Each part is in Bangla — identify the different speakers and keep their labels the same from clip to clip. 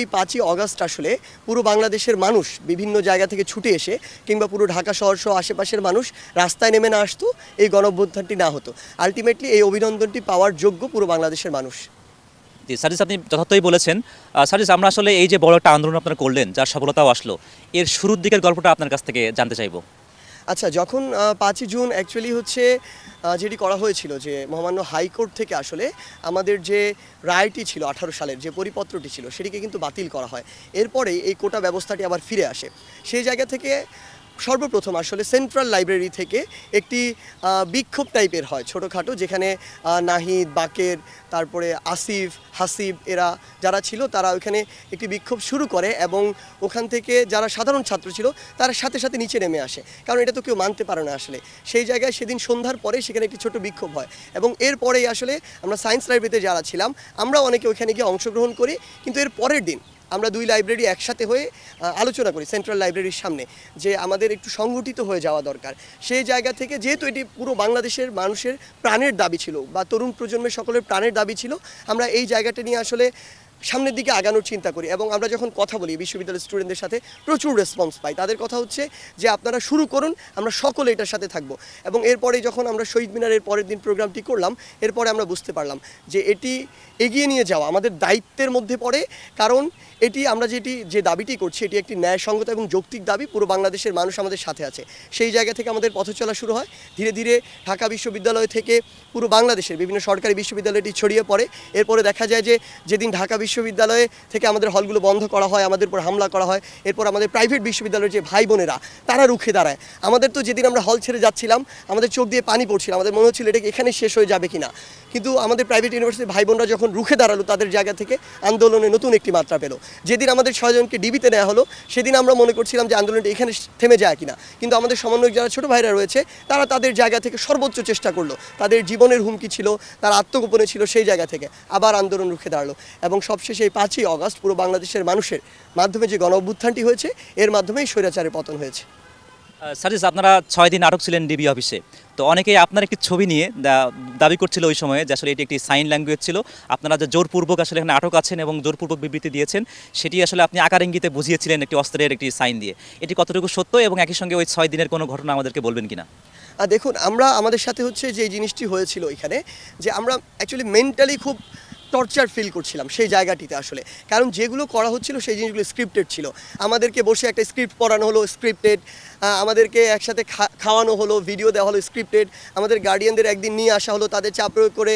Speaker 1: ওই পাঁচই অগাস্ট আসলে পুরো বাংলাদেশের মানুষ বিভিন্ন জায়গা থেকে ছুটে এসে কিংবা পুরো ঢাকা শহর সহ আশেপাশের মানুষ রাস্তায় নেমে না আসতো, এই গণঅভ্যুত্থানটি না হতো। আলটিমেটলি এই অভিনন্দনটি পাওয়ার যোগ্য পুরো বাংলাদেশের মানুষ।
Speaker 2: জি সার্জিস আপনি যথার্থই বলেছেন। সার্জিস আমরা আসলে এই যে বড় একটা আন্দোলন আপনারা করলেন, যার সফলতাও আসলো, এর শুরুর দিকের গল্পটা আপনার কাছ থেকে জানতে চাইব।
Speaker 1: আচ্ছা যখন পাঁচই জুন অ্যাকচুয়ালি হচ্ছে যেটি করা হয়েছিল যে মহামান্য হাইকোর্ট থেকে আসলে আমাদের যে রায়টি ছিল আঠারো সালের, যে পরিপত্রটি ছিল, সেটিকে কিন্তু বাতিল করা হয়। এরপরে এই কোটা ব্যবস্থাটি আবার ফিরে আসে। সেই জায়গা থেকে সর্বপ্রথম আসলে সেন্ট্রাল লাইব্রেরি থেকে একটি বিক্ষোভ টাইপের হয় ছোটোখাটো, যেখানে নাহিদ, বাকের, তারপরে আসিফ, হাসিব এরা যারা ছিল তারা ওইখানে একটি বিক্ষোভ শুরু করে এবং ওখান থেকে যারা সাধারণ ছাত্র ছিল তারা সাথে সাথে নিচে নেমে আসে। কারণ এটা তো কেউ মানতে পারে না আসলে। সেই জায়গায় সেদিন সন্ধ্যার পরে সেখানে একটি ছোট বিক্ষোভ হয় এবং এরপরেই আসলে আমরা সায়েন্স লাইব্রেরিতে যারা ছিলাম আমরা অনেকে ওইখানে গিয়ে অংশগ্রহণ করি। কিন্তু এর পরের দিন আমরা দুই লাইব্রেরি একসাথে হয়ে আলোচনা করি সেন্ট্রাল লাইব্রেরির সামনে, যে আমাদের একটু সংগঠিত হয়ে যাওয়া দরকার। সেই জায়গা থেকে যেহেতু এটি পুরো বাংলাদেশের মানুষের প্রাণের দাবি ছিল বা তরুণ প্রজন্মের সকলের প্রাণের দাবি ছিল, আমরা এই জায়গাটা নিয়ে আসলে সামনের দিকে আগানোর চিন্তা করি এবং আমরা যখন কথা বলি বিশ্ববিদ্যালয়ের স্টুডেন্টদের সাথে প্রচুর রেসপন্স পাই। তাদের কথা হচ্ছে যে, আপনারা শুরু করুন, আমরা সকলে এটার সাথে থাকব। এবং এরপরে যখন আমরা শহীদ মিনারের পরের দিন প্রোগ্রামটি করলাম, এরপরে আমরা বুঝতে পারলাম যে, এটি এগিয়ে নিয়ে যাওয়া আমাদের দায়িত্বের মধ্যে পড়ে। কারণ এটি আমরা যেটি, যে দাবিটি করছি, এটি একটি ন্যায়সঙ্গত এবং যৌক্তিক দাবি। পুরো বাংলাদেশের মানুষ আমাদের সাথে আছে। সেই জায়গা থেকে আমাদের পথ চলা শুরু হয়। ধীরে ধীরে ঢাকা বিশ্ববিদ্যালয় থেকে পুরো বাংলাদেশের বিভিন্ন সরকারি বিশ্ববিদ্যালয়টি ছড়িয়ে পড়ে। এরপরে দেখা যায় যে, যেদিন ঢাকা বিশ্ববিদ্যালয়ে থেকে আমাদের হলগুলো বন্ধ করা হয়, আমাদের উপর হামলা করা হয়। এরপর আমাদের প্রাইভেট বিশ্ববিদ্যালয়ের যে ভাই বোনেরা, তারা রুখে দাঁড়ায়। আমাদের তো যেদিন আমরা হল ছেড়ে যাচ্ছিলাম, আমাদের চোখ দিয়ে পানি পড়ছিল। আমাদের মনে হচ্ছিল এটা এখানে শেষ হয়ে যাবে কিনা। কিন্তু আমাদের প্রাইভেট ইউনিভার্সিটির ভাই বোনরা যখন রুখে দাঁড়াল, তাদের জায়গা থেকে আন্দোলনে নতুন একটি মাত্রা পেল। যেদিন আমাদের ছয়জনকে ডিবিতে নেওয়া হলো, সেদিন আমরা মনে করছিলাম যে আন্দোলনটা এখানে থেমে যায় কিনা। কিন্তু আমাদের সমন্বয়ক যারা ছোট ভাইরা রয়েছে, তারা তাদের জায়গা থেকে সর্বোচ্চ চেষ্টা করল। তাদের জীবনের হুমকি ছিল, তারা আত্মগোপনে ছিল সেই জায়গা থেকে। আবার আন্দোলন রুখে দাঁড়াল। এবং সবশেষে এই পাঁচই অগস্ট পুরো বাংলাদেশের মানুষের মাধ্যমে যে গণ অভ্যুত্থানটি হয়েছে এর মাধ্যমেই স্বৈরাচারের পতন হয়েছে।
Speaker 2: আহ, আপনারা ছয় দিন আটক ছিলেন ডিবি অফিসে। তো অনেকেই আপনার একটি ছবি নিয়ে দাবি করছিল ওই সময়ে যে আসলে এটি একটি সাইন ল্যাঙ্গুয়েজ ছিল। আপনারা যে জোরপূর্বক আসলে এখানে আটক আছেন এবং জোরপূর্বক বিবৃতি দিয়েছেন সেটি আসলে আপনি আকার ইঙ্গিতে বুঝিয়েছিলেন একটি অস্ত্রের একটি সাইন দিয়ে। এটি কতটুকু সত্য এবং একই সঙ্গে ওই ছয় দিনের কোনো ঘটনা আমাদেরকে বলবেন কিনা?
Speaker 1: দেখুন আমরা আমাদের সাথে হচ্ছে যে জিনিসটি হয়েছিল এখানে যে আমরা অ্যাকচুয়ালি মেন্টালি খুব টর্চার ফিল করছিলাম সেই জায়গাটিতে আসলে। কারণ যেগুলো করা হচ্ছিল সেই জিনিসগুলো স্ক্রিপ্টেড ছিল। আমাদেরকে বসে একটা স্ক্রিপ্ট পড়ানো হলো স্ক্রিপ্টেড আমাদেরকে একসাথে খাওয়ানো হলো ভিডিও দেওয়া হলো স্ক্রিপ্টেড আমাদের গার্ডিয়ানদের একদিন নিয়ে আসা হলো, তাদের চাপ প্রয়োগ করে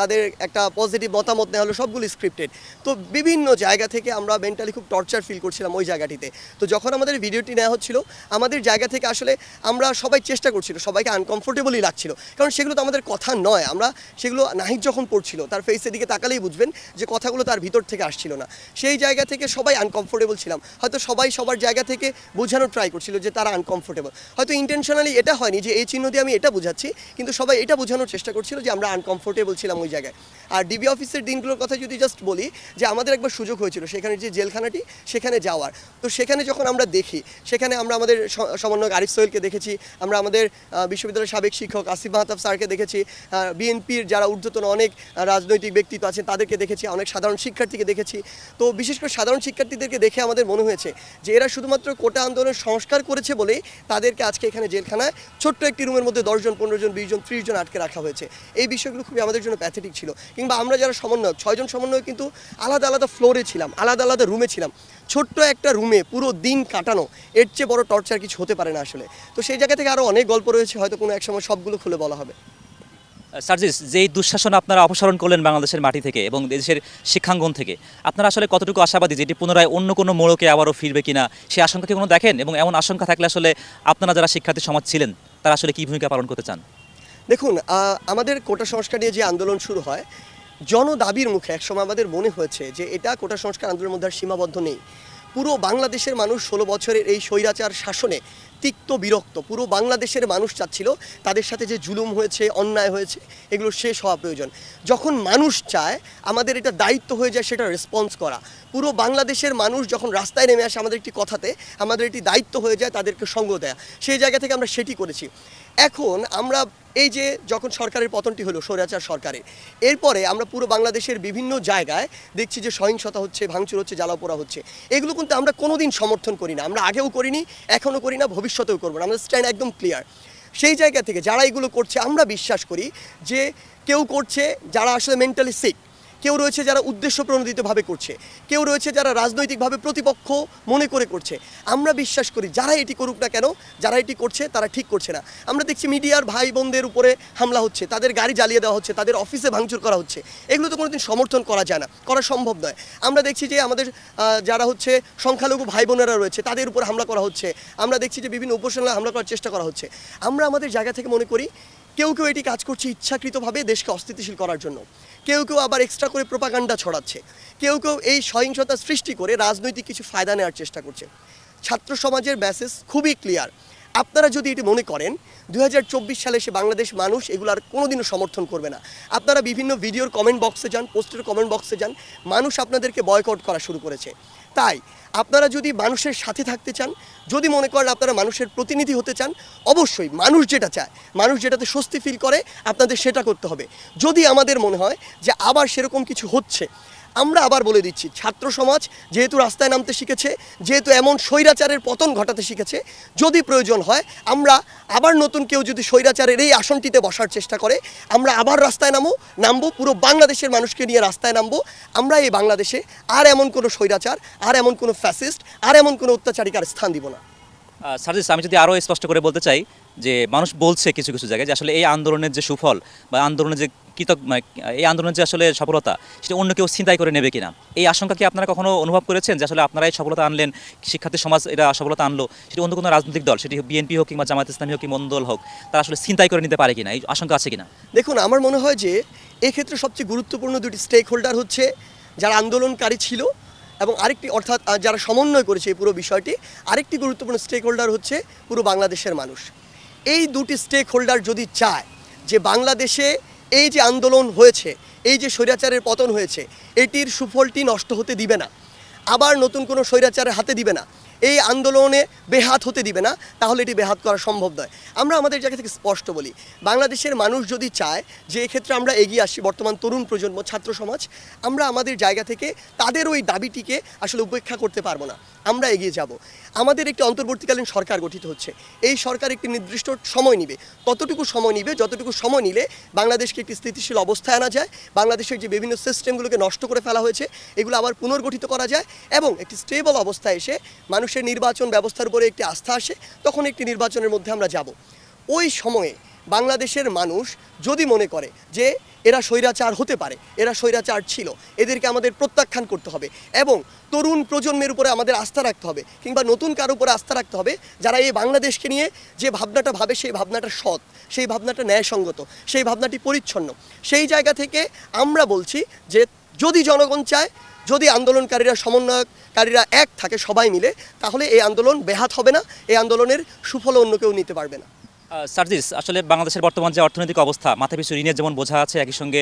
Speaker 1: তাদের একটা পজিটিভ মতামত নেওয়া হলো, সবগুলো স্ক্রিপ্টেড তো বিভিন্ন জায়গা থেকে আমরা মেন্টালি খুব টর্চার ফিল করছিলাম ওই জায়গাটিতে। তো যখন আমাদের ভিডিওটি নেওয়া হচ্ছিল, আমাদের জায়গা থেকে আসলে আমরা সবাই চেষ্টা করছিল, সবাইকে আনকমফোর্টেবলই লাগছিল। কারণ সেগুলো তো আমাদের কথা নয়, আমরা সেগুলো নাহিদ যখন পড়ছিল, তার ফেসের দিকে তাকালেই বুঝবেন যে কথাগুলো তার ভিতর থেকে আসছিল না। সেই জায়গা থেকে সবাই আনকমফোর্টেবল ছিলাম। হয়তো সবাই সবার জায়গা থেকে বোঝানোর ট্রাই করছিল যে তারা আনকমফোর্টেবল হয়তো ইন্টেনশনালি এটা হয়নি যে এই চিহ্ন দিয়ে আমি এটা বোঝাচ্ছি, কিন্তু সবাই এটা বোঝানোর চেষ্টা করছিল যে আমরা আনকমফোর্টেবল ছিলাম ওই জায়গায়। আর ডিবি অফিসের দিনগুলোর কথা যদি জাস্ট বলি, যে আমাদের একবার সুযোগ হয়েছিল সেখানে যে জেলখানাটি, সেখানে যাওয়ার। তো সেখানে যখন আমরা দেখি, সেখানে আমরা আমাদের সমন্বয়ক আরিফ সোহেলকে দেখেছি, আমরা আমাদের বিশ্ববিদ্যালয়ের সাবেক শিক্ষক আসিফ মাহতাব স্যারকে দেখেছি বিএনপির যারা ঊর্ধ্বতন অনেক রাজনৈতিক ব্যক্তিত্ব আছেন তাদেরকে দেখেছি, অনেক সাধারণ শিক্ষার্থীকে দেখেছি। তো বিশেষ করে সাধারণ শিক্ষার্থীদেরকে দেখে আমাদের মনে হয়েছে যে এরা শুধুমাত্র কোটা আন্দোলনের সংস্কার করেছে বলেই তাদেরকে আজকে এখানে জেলখানায় ছোট্ট একটি রুমের মধ্যে দশজন পনেরো জন, বিশ জন, ত্রিশ জন আটকে রাখা হয়েছে। এই বিষয়গুলো খুবই আমাদের জন্য প্যাথেটিক ছিল। কিংবা আমরা যারা সমন্বয়ক ছয়জন সমন্বয়ক কিন্তু আলাদা আলাদা ফ্লোরে ছিলাম, আলাদা আলাদা রুমে ছিলাম। ছোট্ট একটা রুমে পুরো দিন কাটানো, এর চেয়ে বড় টর্চার কিছু হতে পারে না আসলে। তো সেই জায়গা থেকে আরও অনেক গল্প রয়েছে, হয়তো কোনো এক সময় সবগুলো খুলে বলা হবে।
Speaker 2: সার্জিস যেই দুঃশাসন আপনারা অপসারণ করলেন বাংলাদেশের মাটি থেকে এবং দেশের শিক্ষাঙ্গন থেকে, আপনারা আসলে কতটুকু আশাবাদী যেটি পুনরায় অন্য কোনো মোড়কে আবারও ফিরবে কিনা সেই আশঙ্কা কি কোনো দেখেন? এবং এমন আশঙ্কা থাকলে আসলে আপনারা যারা শিক্ষার্থী সমাজ ছিলেন, তারা আসলে কি ভূমিকা পালন করতে চান?
Speaker 1: দেখুন আমাদের কোটা সংস্কার নিয়ে যে আন্দোলন শুরু হয়, জনদাবির মুখে একসময় আমাদের মনে হয়েছে যে এটা কোটা সংস্কার আন্দোলনের মধ্যে আর সীমাবদ্ধ নেই। পুরো বাংলাদেশের মানুষ ষোলো বছরের এই স্বৈরাচার শাসনে তিক্ত বিরক্ত। পুরো বাংলাদেশের মানুষ চাচ্ছিল তাদের সাথে যে জুলুম হয়েছে, অন্যায় হয়েছে, এগুলো শেষ হওয়া প্রয়োজন। যখন মানুষ চায়, আমাদের এটা দায়িত্ব হয়ে যায় সেটা রেসপন্স করা। পুরো বাংলাদেশের মানুষ যখন রাস্তায় নেমে আসে আমাদের একটি কথাতে, আমাদের একটি দায়িত্ব হয়ে যায় তাদেরকে সঙ্গ দেয়া। সেই জায়গা থেকে আমরা সেটি করেছি। এখন আমরা এই যে যখন সরকারের পতনটি হলো, স্বৈরাচার সরকারের, এরপরে আমরা পুরো বাংলাদেশের বিভিন্ন জায়গায় দেখছি যে সহিংসতা হচ্ছে, ভাঙচুর হচ্ছে জ্বালাপোড়া হচ্ছে। এগুলো কিন্তু আমরা কোনোদিন সমর্থন করি না। আমরা আগেও করিনি, এখনও করি না, ভবিষ্যতেও করব না। আমাদের স্ট্যান্ড একদম ক্লিয়ার। সেই জায়গা থেকে যারা এগুলো করছে, আমরা বিশ্বাস করি যে কেউ করছে যারা আসলে মেন্টালি সিক কেউ রয়েছে যারা উদ্দেশ্য প্রণোদিতভাবে করছে, কেউ রয়েছে যারা রাজনৈতিকভাবে প্রতিপক্ষ মনে করে করছে। আমরা বিশ্বাস করি যারা এটি করুক না কেন, যারা এটি করছে তারা ঠিক করছে না। আমরা দেখছি মিডিয়ার ভাই বোনদের উপরে হামলা হচ্ছে, তাদের গাড়ি জ্বালিয়ে দেওয়া হচ্ছে, তাদের অফিসে ভাঙচুর করা হচ্ছে। এগুলো তো কোনোদিন সমর্থন করা যায় না, করা সম্ভব নয়। আমরা দেখছি যে আমাদের যারা হচ্ছে সংখ্যালঘু ভাই বোনেরা রয়েছে, তাদের উপর হামলা করা হচ্ছে। আমরা দেখছি যে বিভিন্ন উপসংহারে হামলা করার চেষ্টা করা হচ্ছে। আমরা আমাদের জায়গা থেকে মনে করি, কেউ কেউ এটি কাজ করছে ইচ্ছাকৃতভাবে দেশকে অস্থিতিশীল করার জন্য। কেউ কেউ আবার এক্সট্রা করে প্রোপাগান্ডা ছড়াচ্ছে। কেউ কেউ এই সহিংসতা সৃষ্টি করে রাজনৈতিক কিছু ফায়দা নেওয়ার চেষ্টা করছে। ছাত্র সমাজের মেসেজ খুবই ক্লিয়ার আপনারা যদি এটি মনে করেন দু হাজার চব্বিশ সালে সে বাংলাদেশ মানুষ এগুলো আর কোনোদিনও সমর্থন করবে না। আপনারা বিভিন্ন ভিডিওর কমেন্ট বক্সে যান পোস্টের কমেন্ট বক্সে যান। মানুষ আপনাদেরকে বয়কট করা শুরু করেছে। তাই আপনারা যদি মানুষের সাথে থাকতে চান, যদি মনে করেন আপনারা মানুষের প্রতিনিধি হতে চান, অবশ্যই মানুষ যেটা চায়, মানুষ যেটাতে স্বস্তি ফিল করে, আপনাদের সেটা করতে হবে। যদি আমাদের মনে হয় যে আবার সেরকম কিছু হচ্ছে আমরা আবার বলে দিচ্ছি, ছাত্র সমাজ যেহেতু রাস্তায় নামতে শিখেছে, যেহেতু এমন স্বৈরাচারের পতন ঘটাতে শিখেছে, যদি প্রয়োজন হয় আমরা আবার নতুন কেউ যদি স্বৈরাচারের এই আসনটিতে বসার চেষ্টা করে, আমরা আবার রাস্তায় নামো, নামবো, পুরো বাংলাদেশের মানুষকে নিয়ে রাস্তায় নামবো, আমরা এই বাংলাদেশে আর এমন কোনো স্বৈরাচার, আর এমন কোনো ফ্যাসিস্ট আর এমন কোনো অত্যাচারিকার স্থান দিব না।
Speaker 2: সার্জিস আমি যদি আরও স্পষ্ট করে বলতে চাই যে মানুষ বলছে কিছু কিছু জায়গায় যে আসলে এই আন্দোলনের যে সুফল বা আন্দোলনের যে কৃতজ্ঞ মানে, এই আন্দোলনের যে আসলে সফলতা সেটা অন্য কেউ চিন্তাই করে নেবে কিনা? এই আশঙ্কা কি আপনারা কখনো অনুভব করেছেন যে আসলে আপনারা এই সফলতা আনলেন শিক্ষার্থী সমাজ এরা সফলতা আনলো সেটা অন্য কোনো রাজনৈতিক দল সেটি বিএনপি হোক কিংবা জামাত ইসলামী হোক কিংবা অন্য দল হোক তারা আসলে চিন্তাই করে নিতে পারে কিনা? এই আশঙ্কা আছে কিনা?
Speaker 1: দেখুন আমার মনে হয় যে এক্ষেত্রে সবচেয়ে গুরুত্বপূর্ণ দুটি স্টেক হোল্ডার হচ্ছে যারা আন্দোলনকারী ছিল এবং আরেকটি, অর্থাৎ যারা সমন্বয় করেছে এই পুরো বিষয়টি, আরেকটি গুরুত্বপূর্ণ স্টেক হোল্ডার হচ্ছে পুরো বাংলাদেশের মানুষ। এই দুটি স্টেক হোল্ডার যদি চায় যে বাংলাদেশে এই যে আন্দোলন হয়েছে, এই যে স্বৈরাচারের পতন হয়েছে, এটির সুফলটি নষ্ট হতে দিবে না। আবার নতুন কোনো স্বৈরাচারের হাতে দিবে না। এই আন্দোলনে বেহাত হতে দিবে না, তাহলে এটি বেহাত করা সম্ভব নয়। আমরা আমাদের জায়গা থেকে স্পষ্ট বলি, বাংলাদেশের মানুষ যদি চায় যে এক্ষেত্রে আমরা এগিয়ে আসি, বর্তমান তরুণ প্রজন্ম, ছাত্র সমাজ, আমরা আমাদের জায়গা থেকে তাদের ওই দাবিটিকে আসলে উপেক্ষা করতে পারব না। আমরা এগিয়ে যাব। আমাদের একটি অন্তর্বর্তীকালীন সরকার গঠিত হচ্ছে। এই সরকার একটি নির্দিষ্ট সময় নিবে। ততটুকু সময় নিবে, যতটুকু সময় নিলে বাংলাদেশকে একটি স্থিতিশীল অবস্থায় আনা যায়, বাংলাদেশের যে বিভিন্ন সিস্টেমগুলোকে নষ্ট করে ফেলা হয়েছে, এগুলো আবার পুনর্গঠিত করা যায় এবং একটি স্টেবল অবস্থায় এসে মানুষের নির্বাচন ব্যবস্থার উপরে একটি আস্থা আসে, তখন একটি নির্বাচনের মধ্যে আমরা যাব। ওই সময়ে বাংলাদেশের মানুষ যদি মনে করে যে এরা স্বৈরাচার হতে পারে, এরা স্বৈরাচার ছিল, এদেরকে আমাদের প্রত্যাখ্যান করতে হবে এবং তরুণ প্রজন্মের উপরে আমাদের আস্থা রাখতে হবে কিংবা নতুন কারও উপরে আস্থা রাখতে হবে, যারা এই বাংলাদেশকে নিয়ে যে ভাবনাটা ভাবে সেই ভাবনাটা সৎ, সেই ভাবনাটা ন্যায়সঙ্গত, সেই ভাবনাটি পরিচ্ছন্ন। সেই জায়গা থেকে আমরা বলছি যে যদি জনগণ চায় যদি আন্দোলনকারীরা সমন্বয়কারীরা এক থাকে সবাই মিলে তাহলে এই আন্দোলন বেহাত হবে না এই আন্দোলনের সুফল অন্য কেউ নিতে পারবে না।
Speaker 2: সার্জিস আসলে বাংলাদেশের বর্তমান যে অর্থনৈতিক অবস্থা মাথা পিছু ঋণের যেমন বোঝা আছে একই সঙ্গে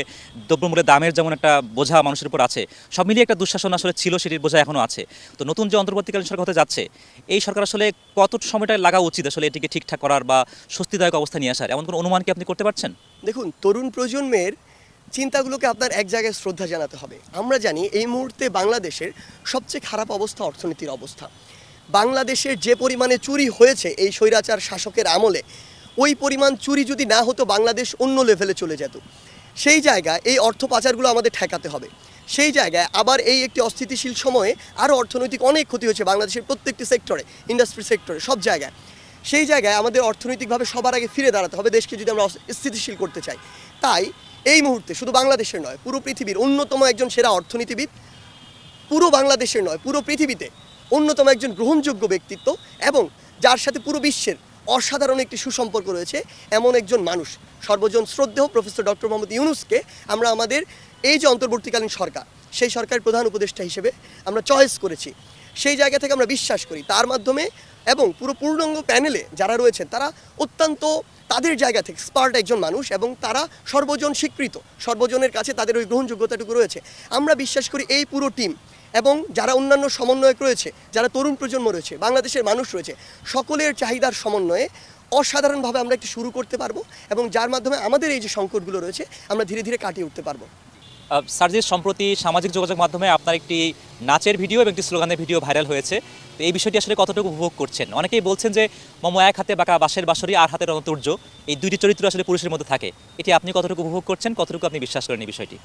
Speaker 2: দ্রব্যমূল্যের দামের যেমন একটা বোঝা মানুষের উপর আছে সব মিলিয়ে একটা দুঃশাসন আসলে ছিল সেটির বোঝা এখনও আছে। তো নতুন যে অন্তর্বর্তীকালীন সরকার হতে যাচ্ছে এই সরকার আসলে কত সময়টা লাগা উচিত আসলে এটিকে ঠিকঠাক করার বা স্বস্তিদায়ক অবস্থা নিয়ে আসার? এমন কোনো অনুমান কি আপনি করতে পারছেন?
Speaker 1: দেখুন তরুণ প্রজন্মের চিন্তাগুলোকে আপনার এক জায়গায় শ্রদ্ধা জানাতে হবে। আমরা জানি এই মুহূর্তে বাংলাদেশের সবচেয়ে খারাপ অবস্থা অর্থনীতির অবস্থা। বাংলাদেশের যে পরিমাণে চুরি হয়েছে এই স্বৈরাচার শাসকের আমলে, ওই পরিমাণ চুরি যদি না হতো বাংলাদেশ অন্য লেভেলে চলে যেত। সেই জায়গায় এই অর্থ পাচারগুলো আমাদের ঠেকাতে হবে। সেই জায়গায় আবার এই একটি অস্থিতিশীল সময়ে আরও অর্থনৈতিক অনেক ক্ষতি হয়েছে বাংলাদেশের প্রত্যেকটি সেক্টরে ইন্ডাস্ট্রি সেক্টরে সব জায়গায়। সেই জায়গায় আমাদের অর্থনৈতিকভাবে সবার আগে ফিরে দাঁড়াতে হবে দেশকে যদি আমরা স্থিতিশীল করতে চাই। তাই এই মুহূর্তে শুধু বাংলাদেশের নয়, পুরো পৃথিবীর অন্যতম একজন সেরা অর্থনীতিবিদ, পুরো বাংলাদেশের নয়, পুরো পৃথিবীতে অন্যতম একজন গ্রহণযোগ্য ব্যক্তিত্ব এবং যার সাথে পুরো বিশ্বের অসাধারণ একটি সুসম্পর্ক রয়েছে, এমন একজন মানুষ। সর্বজন শ্রদ্ধেয় প্রফেসর ডক্টর মোহাম্মদ ইউনুসকে আমরা আমাদের এই যে অন্তর্বর্তীকালীন সরকার, সেই সরকারের প্রধান উপদেষ্টা হিসেবে আমরা চয়েস করেছি। সেই জায়গা থেকে আমরা বিশ্বাস করি। তার মাধ্যমে এবং পুরো পূর্ণাঙ্গ প্যানেলে যারা রয়েছেন, তারা অত্যন্ত তাদের জায়গা থেকে স্পার্ট একজন মানুষ এবং তারা সর্বজন স্বীকৃত। সর্বজনের কাছে তাদের ওই গ্রহণযোগ্যতাটুকু রয়েছে। আমরা বিশ্বাস করি এই পুরো টিম এবং যারা অন্যান্য সমন্বয়ক রয়েছে, যারা তরুণ প্রজন্ম রয়েছে, বাংলাদেশের মানুষ রয়েছে, সকলের চাহিদার সমন্বয়ে অসাধারণভাবে আমরা একটি শুরু করতে পারব এবং যার মাধ্যমে আমাদের এই যে সংকটগুলো রয়েছে, আমরা ধীরে ধীরে কাটিয়ে উঠতে পারব।
Speaker 2: সার্জিস সম্প্রতি সামাজিক যোগাযোগ মাধ্যমে আপনার একটি নাচের ভিডিও এবং একটি স্লোগানের ভিডিও ভাইরাল হয়েছে। তো এই বিষয়টি আসলে কতটুকু উপভোগ করছেন? অনেকেই বলছেন যে মম এক হাতে, বাঁকা বাঁশের বাঁশরি আর হাতে রণতুর্য এই দুইটি চরিত্র আসলে পুরুষের মধ্যে থাকে। এটি আপনি কতটুকু উপভোগ করছেন? কতটুকু আপনি বিশ্বাস করেন এই বিষয়টি?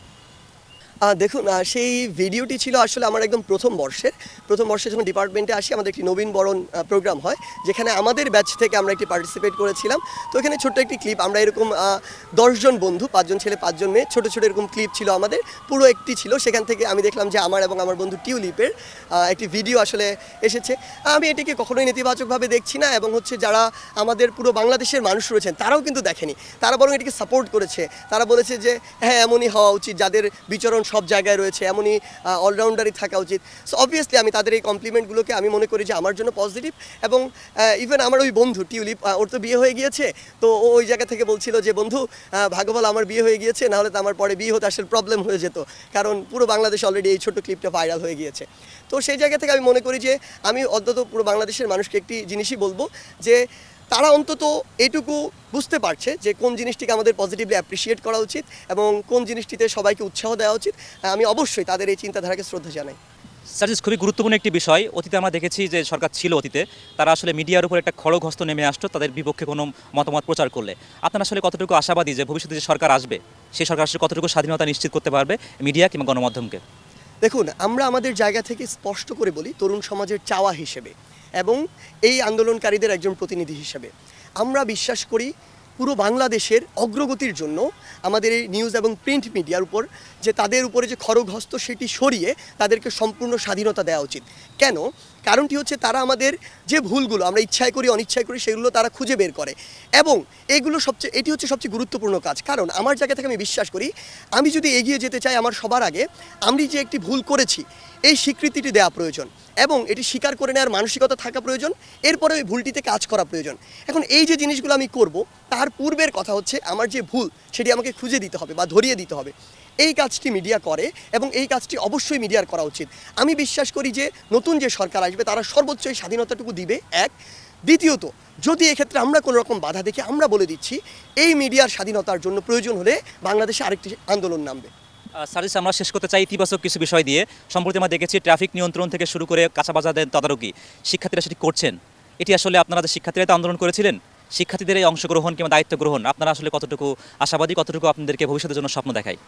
Speaker 1: দেখুন সেই ভিডিওটি ছিল আসলে আমার একদম প্রথম বর্ষের। প্রথম বর্ষে যখন ডিপার্টমেন্টে আসি, আমাদের একটি নবীন বরণ প্রোগ্রাম হয়, যেখানে আমাদের ব্যাচ থেকে আমরা একটি পার্টিসিপেট করেছিলাম। তো এখানে ছোট্ট একটি ক্লিপ আমরা এরকম দশজন বন্ধু, পাঁচজন ছেলে, পাঁচজন মেয়ে, ছোটো ছোটো এরকম ক্লিপ ছিল আমাদের। পুরো একটি ছিল, সেখান থেকে আমি দেখলাম যে আমার এবং আমার বন্ধু টিউলিপের একটি ভিডিও আসলে এসেছে। আমি এটিকে কখনোই নেতিবাচকভাবে দেখছি না এবং হচ্ছে যারা আমাদের পুরো বাংলাদেশের মানুষ রয়েছেন, তারাও কিন্তু দেখেনি। তারা বরং এটিকে সাপোর্ট করেছে। তারা বলেছে যে হ্যাঁ এমনই হওয়া উচিত। যাদের বিচরণ সব জায়গায় রয়েছে এমনই অলরাউন্ডারই থাকা উচিত। সো অবভিয়াসলি আমি তাদের এই কমপ্লিমেন্টগুলোকে আমি মনে করি যে আমার জন্য পজিটিভ এবং ইভেন আমার ওই বন্ধু টিউলিপ ওর তো বিয়ে হয়ে গিয়েছে তো ও ওই জায়গা থেকে বলছিল যে বন্ধু আহ, ভাগ্য ভালো আমার বিয়ে হয়ে গিয়েছে নাহলে তো আমার পরে বিয়ে হতে আসলে প্রবলেম হয়ে যেত। কারণ পুরো বাংলাদেশ অলরেডি এই ছোট্ট ক্লিপটা ভাইরাল হয়ে গিয়েছে। তো সেই জায়গা থেকে আমি মনে করি যে আমি অন্তত পুরো বাংলাদেশের মানুষকে একটি জিনিসই বলব যে তারা অন্তত এটুকু বুঝতে পারছে যে কোন জিনিসটিকে আমাদের পজিটিভলি অ্যাপ্রিসিয়েট করা উচিত এবং কোন জিনিসটিতে সবাইকে উৎসাহ দেওয়া উচিত। আমি অবশ্যই তাদের এই চিন্তাধারাকে শ্রদ্ধা জানাই।
Speaker 2: সার্জিস খুবই গুরুত্বপূর্ণ একটি বিষয়। অতীতে আমরা দেখেছি যে সরকার ছিল অতীতে। তারা আসলে মিডিয়ার উপর একটা খড়গ হস্ত নেমে আসতো তাদের বিপক্ষে কোনো মতামত প্রচার করলে। আপনারা আসলে কতটুকু আশাবাদী যে ভবিষ্যতে যে সরকার আসবে সেই সরকার আসলে কতটুকু স্বাধীনতা নিশ্চিত করতে পারবে মিডিয়া কিংবা গণমাধ্যমকে?
Speaker 1: দেখুন আমরা আমাদের জায়গা থেকে স্পষ্ট করে বলি তরুণ সমাজের চাওয়া হিসেবে। এবং এই আন্দোলনকারীদের একজন প্রতিনিধি হিসেবে। আমরা বিশ্বাস করি পুরো বাংলাদেশের অগ্রগতির জন্য আমাদের এই নিউজ এবং প্রিন্ট মিডিয়ার উপর যে তাদের উপরে যে খড়গহস্ত সেটি সরিয়ে তাদেরকে সম্পূর্ণ স্বাধীনতা দেওয়া উচিত। কেন? কারণটি হচ্ছে তারা আমাদের যে ভুলগুলো, আমরা ইচ্ছায় করি, অনিচ্ছায় করি, সেগুলো তারা খুঁজে বের করে। এবং এগুলো সবচেয়ে, এটি হচ্ছে সবচেয়ে গুরুত্বপূর্ণ কাজ। কারণ আমার জায়গা থেকে আমি বিশ্বাস করি, আমি যদি এগিয়ে যেতে চাই আমার সবার আগে, আমি যে একটি ভুল করেছি, এই স্বীকৃতিটি দেওয়া প্রয়োজন। এবং এটি স্বীকার করে নেওয়ার মানসিকতা থাকা প্রয়োজন, এরপরে ওই ভুলটিতে কাজ করা প্রয়োজন। এখন এই যে জিনিসগুলো আমি করব, তার পূর্বের কথা হচ্ছে, আমার যে ভুল, সেটি আমাকে খুঁজে দিতে হবে বা ধরিয়ে দিতে হবে। এই কাজটি মিডিয়া করে এবং এই কাজটি অবশ্যই মিডিয়ার করা উচিত। আমি বিশ্বাস করি যে নতুন যে সরকার আসবে, তারা সর্বোচ্চ এই স্বাধীনতাটুকু দিবে, এক। দ্বিতীয়ত, যদি এক্ষেত্রে আমরা কোনো রকম বাধা দেখি আমরা বলে দিচ্ছি, এই মিডিয়ার স্বাধীনতার জন্য প্রয়োজন হলে বাংলাদেশে আরেকটি আন্দোলন নামবে।
Speaker 2: সার্জিস আমরা শেষ করতে চাই ইতিবাচক কিছু বিষয় দিয়ে। সম্প্রতি আমরা দেখেছি ট্রাফিক নিয়ন্ত্রণ থেকে শুরু করে কাঁচা বাজারের তদারকি। শিক্ষার্থীরা সেটি করছেন। এটি আসলে আপনারা যে শিক্ষার্থীরা আন্দোলন করেছিলেন, শিক্ষার্থীদের এই অংশগ্রহণ কিংবা দায়িত্ব গ্রহণ, আপনারা আসলে কতটুকু আশাবাদী, কতটুকু আপনাদেরকে ভবিষ্যতের জন্য স্বপ্ন দেখায়?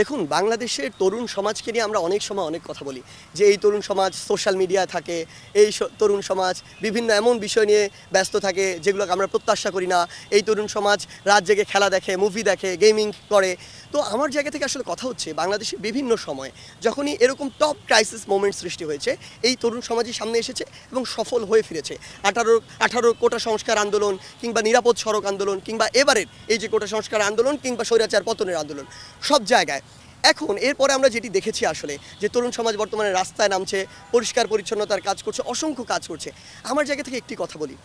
Speaker 1: দেখুন, বাংলাদেশের তরুণ সমাজকে নিয়ে আমরা অনেক সময় অনেক কথা বলি। যে এই তরুণ সমাজ সোশ্যাল মিডিয়ায় থাকে, এই তরুণ সমাজ বিভিন্ন এমন বিষয় নিয়ে ব্যস্ত থাকে যেগুলোকে আমরা প্রত্যাশা করি না। এই তরুণ সমাজ রাত জেগে খেলা দেখে মুভি দেখে গেমিং করে। তো আমার জায়গা থেকে আসলে কথা হচ্ছে, বাংলাদেশে বিভিন্ন সময় যখনই এরকম টপ ক্রাইসিস মোমেন্ট সৃষ্টি হয়েছে, এই তরুণ সমাজই সামনে এসেছে এবং সফল হয়ে ফিরেছে। আঠারো আঠারো কোটা সংস্কার আন্দোলন কিংবা নিরাপদ সড়ক আন্দোলন কিংবা এবারের এই যে কোটা সংস্কার আন্দোলন কিংবা স্বৈরাচার পতনের আন্দোলন, সব জায়গায় এখন এরপরে আমরা যেটি দেখেছি আসলে, যে তরুণ সমাজ বর্তমানে রাস্তায় নামছে, পরিষ্কার পরিচ্ছন্নতার কাজ করছে, অসংখ্য কাজ করছে। আমার জায়গা থেকে একটি কথা বলি।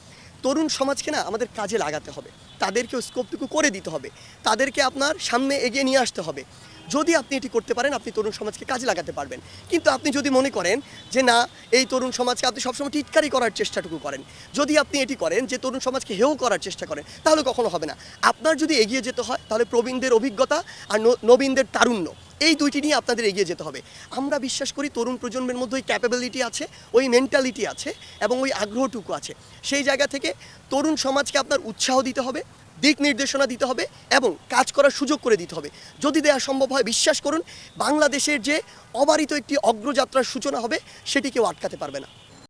Speaker 1: তরুণ সমাজকে না আমাদের কাজে লাগাতে হবে। তাদেরকেও স্কোপটুকু করে দিতে হবে। তাদেরকে আপনার সামনে এগিয়ে নিয়ে আসতে হবে। যদি আপনি এটি করতে পারেন, আপনি তরুণ সমাজকে কাজে লাগাতে পারবেন। কিন্তু আপনি যদি মনে করেন যে না, এই তরুণ সমাজকে আপনি সবসময় টিটকারি করার চেষ্টাটুকু করেন, যদি আপনি এটি করেন যে তরুণ সমাজকে হেও করার চেষ্টা করেন, তাহলে কখনো হবে না। আপনার যদি এগিয়ে যেতে হয়, তাহলে প্রবীণদের অভিজ্ঞতা আর নবীনদের তারুণ্য। এই দুইটি নিয়ে আপনাদের এগিয়ে যেতে হবে। আমরা বিশ্বাস করি তরুণ প্রজন্মের মধ্যে ওই ক্যাপাবিলিটি আছে, ওই মেন্টালিটি আছে এবং ওই আগ্রহটুকু আছে। সেই জায়গা থেকে তরুণ সমাজকে আপনার উৎসাহ দিতে হবে, দিক নির্দেশনা দিতে হবে এবং কাজ করার সুযোগ করে দিতে হবে। যদি দেওয়া সম্ভব হয়, বিশ্বাস করুন, বাংলাদেশের যে অবারিত একটি অগ্রযাত্রার সূচনা হবে সেটি কেউ আটকাতে পারবে না।